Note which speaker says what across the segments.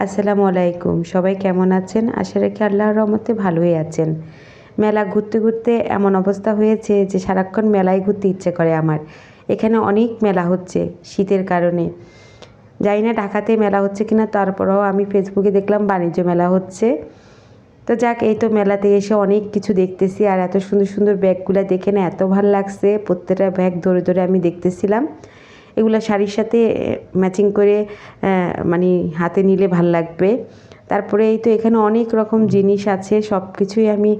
Speaker 1: আসসালামু আলাইকুম। সবাই কেমন আছেন? আশা রাখি আল্লাহর রহমতে ভালোই আছেন। মেলা ঘুরতে ঘুরতে এমন অবস্থা হয়েছে যে সারাক্ষণ মেলায় ঘুরতে ইচ্ছে করে আমার। এখানে অনেক মেলা হচ্ছে শীতের কারণে। জানি না ঢাকাতে মেলা হচ্ছে কিনা, তারপরেও আমি ফেসবুকে দেখলাম বাণিজ্য মেলা হচ্ছে। তো যাক, এই তো মেলাতে এসে অনেক কিছু দেখতেছি আর এত সুন্দর সুন্দর ব্যাগগুলো দেখে না এত ভালো লাগছে। প্রত্যেকটা ব্যাগ ধরে ধরে আমি দেখতেছিলাম। এগুলো শাড়ির সাথে ম্যাচিং করে মানে হাতে নিলে ভালো লাগবে। তারপরে এই তো এখানে অনেক রকম জিনিস আছে সব কিছুই আমি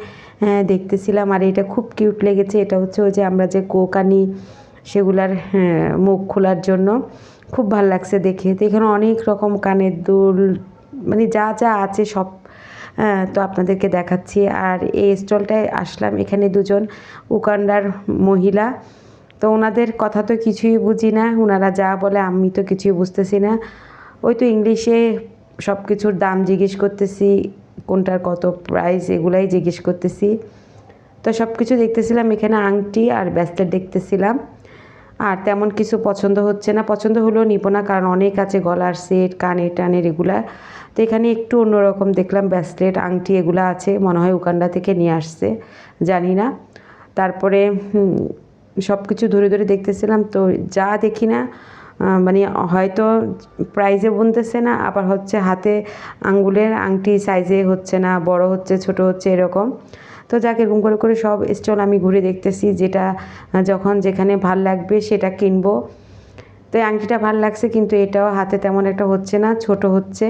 Speaker 1: দেখতেছিলাম। আর এটা খুব কিউট লেগেছে, এটা হচ্ছে ওই যে আমরা যে কোক আনি, সেগুলার মুখ খোলার জন্য। খুব ভালো লাগছে দেখে। তো এখানে অনেক রকম কানের দুল মানে যা যা আছে সব তো আপনাদেরকে দেখাচ্ছি। আর এই স্টলটায় আসলাম, এখানে দুজন উকান্ডার মহিলা। তো ওনাদের কথা তো কিছুই বুঝি না। ওনারা যা বলে আমি তো কিছুই বুঝতেছি না। ওই তো ইংলিশে সব কিছুর দাম জিজ্ঞেস করতেছি, কোনটার কত প্রাইস এগুলাই জিজ্ঞেস করতেছি। তো সব কিছু দেখতেছিলাম, এখানে আংটি আর ব্যাসলেট দেখতেছিলাম। আর তেমন কিছু পছন্দ হচ্ছে না। পছন্দ হলেও নিব না কারণ অনেক আছে গলার সেট কানের টানের এগুলা। তো এখানে একটু অন্যরকম দেখলাম ব্যাসলেট আংটি এগুলো আছে, মনে হয় উকান্ডা থেকে নিয়ে আসছে, জানি না। তারপরে সব কিছু ধরে ধরে দেখতেছিলাম, তো যা দেখি না মানে হয়তো প্রাইজে বুনতেছে না, আবার হচ্ছে হাতে আঙ্গুলের আংটি সাইজে হচ্ছে না, বড় হচ্ছে, ছোট হচ্ছে, এরকম। তো যাকে, এরকম করে করে সব স্টল আমি ঘুরে দেখতেছি, যেটা যখন যেখানে ভালো লাগবে সেটা কিনবো। তো আংটিটা ভালো লাগছে, কিন্তু এটাও হাতে তেমন একটা হচ্ছে না, ছোট হচ্ছে।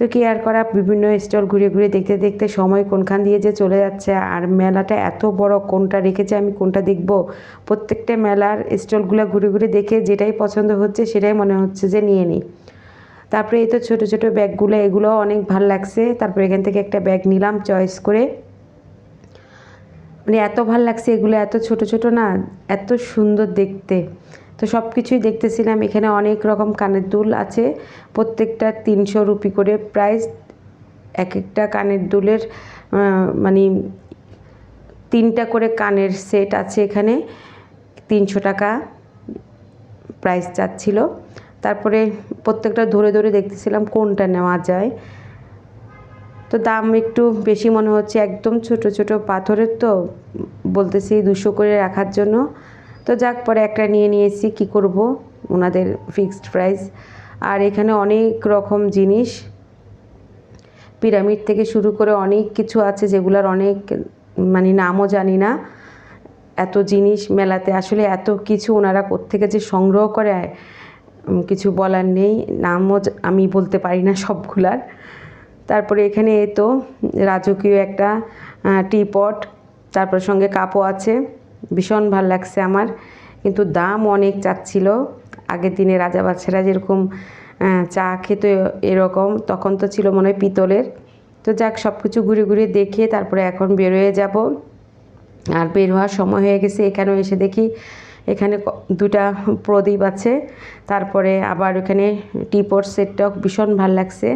Speaker 1: তো কেয়ার করা? বিভিন্ন স্টল ঘুরে ঘুরে দেখতে দেখতে সময় কোনখান দিয়ে যে চলে যাচ্ছে। আর মেলাটা এত বড়, কোনটা রেখেছে, আমি কোনটা দেখব? প্রত্যেকটা মেলার স্টলগুলো ঘুরে ঘুরে দেখে যেটাই পছন্দ হচ্ছে সেটাই মনে হচ্ছে যে নিয়ে নিই। তারপরে এই তো ছোটো ছোটো ব্যাগগুলো এগুলো অনেক ভালো লাগছে। তারপরে এখান থেকে একটা ব্যাগ নিলাম চয়েস করে। মানে এত ভালো লাগছে এগুলো, এত ছোট ছোট না, এত সুন্দর দেখতে। তো সব কিছুই দেখতেছিলাম, এখানে অনেক রকম কানের দুল আছে, প্রত্যেকটা তিনশো রুপি করে প্রাইস এক একটা কানের দুলের মানে তিনটা করে কানের সেট আছে এখানে, তিনশো টাকা প্রাইস চাচ্ছিল। তারপরে প্রত্যেকটা ধরে ধরে দেখতেছিলাম কোনটা নেওয়া যায়। তো দাম একটু বেশি মনে হচ্ছে, একদম ছোট ছোট পাথরের তো, বলতেছি দুশো করে রাখার জন্য। তো যাক, পরে একটা নিয়ে নিয়েছি কি করব? ওনাদের ফিক্সড প্রাইস আর এখানে অনেক রকম জিনিস। পিরামিড থেকে শুরু করে অনেক কিছু আছে, যেগুলোর অনেক মানে নামও জানি না। এত জিনিস মেলাতে, আসলে এত কিছু ওনারা কোত্থেকে যে সংগ্রহ করে কিছু বলার নেই। নামও আমি বলতে পারি না সবগুলার। তারপরে এখানে এ তো, রাজকীয় একটা টিপট, তারপর সঙ্গে কাপও আছে। ভীষণ ভালো লাগছে আমার। কিন্তু দাম অনেক চাচ্ছিল। আগের দিনে রাজা বাচ্চারা যেরকম চা খেত এরকম, তখন তো ছিল মনে হয় পিতলের। তো যাক সব কিছু ঘুরে ঘুরে দেখে তারপরে এখন বেরোয়ে যাব। আর বের হওয়ার সময় হয়ে গেছে, এখানেও এসে দেখি এখানে দুটা প্রদীপ আছে। তারপরে আবার ওখানে টিপট সেটটাও ভীষণ ভালো লাগছে।